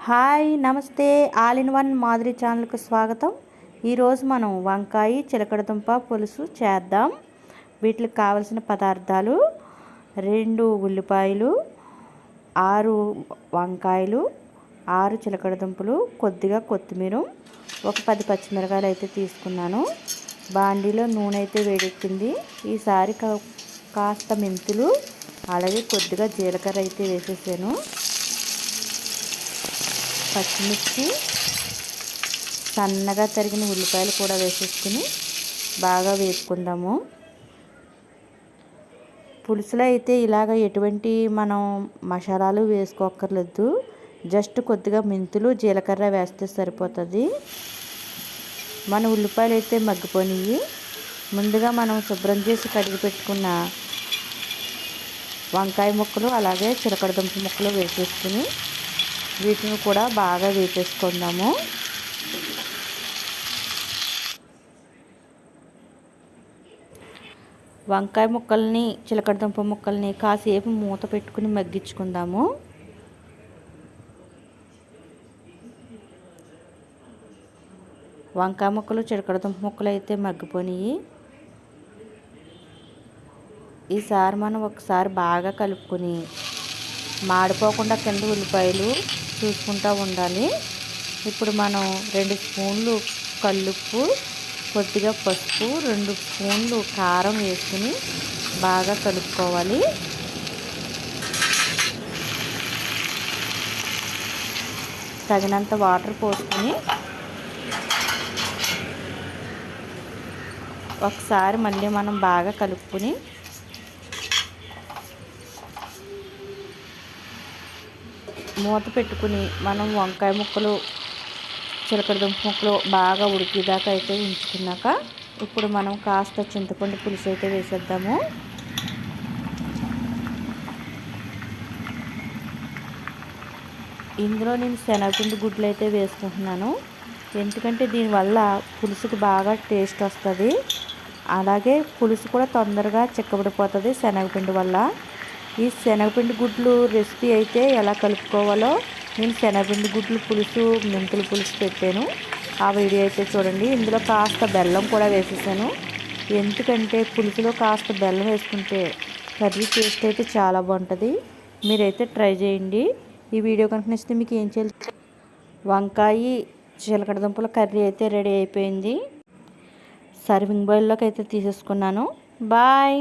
Hi నమస్తే. All in one మాదిరి ఛానల్కి స్వాగతం. ఈరోజు మనం వంకాయ చిలకడదుంప పులుసు చేద్దాం. వీటికి కావలసిన పదార్థాలు రెండు ఉల్లిపాయలు ఆరు వంకాయలు ఆరు చిలకడదుంపలు కొద్దిగా కొత్తిమీర ఒక పది పచ్చిమిరకాయలు అయితే తీసుకున్నాను. బాండీలో నూనె అయితే వేడెక్కింది. ఈసారి కా- కాస్త మెంతులు అలాగే కొద్దిగా జీలకర్ర అయితే వేసేసాను. పచ్చిమిర్చి సన్నగా తరిగిన ఉల్లిపాయలు కూడా వేసేసుకుని బాగా వేపుకుందాము. పులుసులో అయితే ఇలాగ ఎటువంటి మనం మసాలాలు వేసుకోక్కర్లేదు. జస్ట్ కొద్దిగా మెంతులు జీలకర్ర వేస్తే సరిపోతుంది. మన ఉల్లిపాయలు అయితే మగ్గిపోయినాయి ముందుగా మనం శుభ్రం చేసి కడిగి పెట్టుకున్న వంకాయ ముక్కలు అలాగే చిలకడదుంప ముక్కలు వేసేసుకుని వీటిని కూడా బాగా వేపేసుకుందాము. వంకాయ ముక్కల్ని చిలకడదుంప ముక్కల్ని కాసేపు మూత పెట్టుకుని మగ్గించుకుందాము. వంకాయ ముక్కలు చిలకడదుంప ముక్కలు అయితే మగ్గిపోయినాయి ఈసారి మనం ఒకసారి బాగా కలుపుకొని మాడిపోకుండా కింద ఉల్లిపాయలు చూసుకుంటూ ఉండాలి. ఇప్పుడు మనం రెండు స్పూన్లు కల్లుప్పు కొద్దిగా పసుపు రెండు స్పూన్లు కారం వేసుకుని బాగా కలుపుకోవాలి. తగినంత వాటర్ పోసుకొని ఒకసారి మళ్ళీ మనం బాగా కలుపుకొని మూత పెట్టుకుని మనం వంకాయ ముక్కలు చిలకడదుంప ముక్కలు బాగా ఉడికేదాకా అయితే ఉంచుకున్నాక ఇప్పుడు మనం కాస్త చింతపండు పులుసు అయితే వేసేద్దాము. ఇందులో నేను శనగపిండి గుడ్లు అయితే వేసుకుంటున్నాను. ఎందుకంటే దీనివల్ల పులుసుకి బాగా టేస్ట్ వస్తుంది. అలాగే పులుసు కూడా తొందరగా చిక్కబడిపోతుంది శనగపిండి వల్ల. ఈ శనగపిండి గుడ్లు రెసిపీ అయితే ఎలా కలుపుకోవాలో నేను శనగపిండి గుడ్లు పులుసు మెంతుల పులుసు పెట్టాను. ఆ వీడియో అయితే చూడండి. ఇందులో కాస్త బెల్లం కూడా వేసేసాను. ఎందుకంటే పులుసులో కాస్త బెల్లం వేసుకుంటే కర్రీ టేస్ట్ అయితే చాలా బాగుంటుంది. మీరైతే ట్రై చేయండి. ఈ వీడియో కనుక నచ్చితే మీకు ఏం చేయాలి? వంకాయ చిలకడ దుంపల కర్రీ అయితే రెడీ అయిపోయింది. సర్వింగ్ బాయిల్లోకి అయితే తీసేసుకున్నాను. బాయ్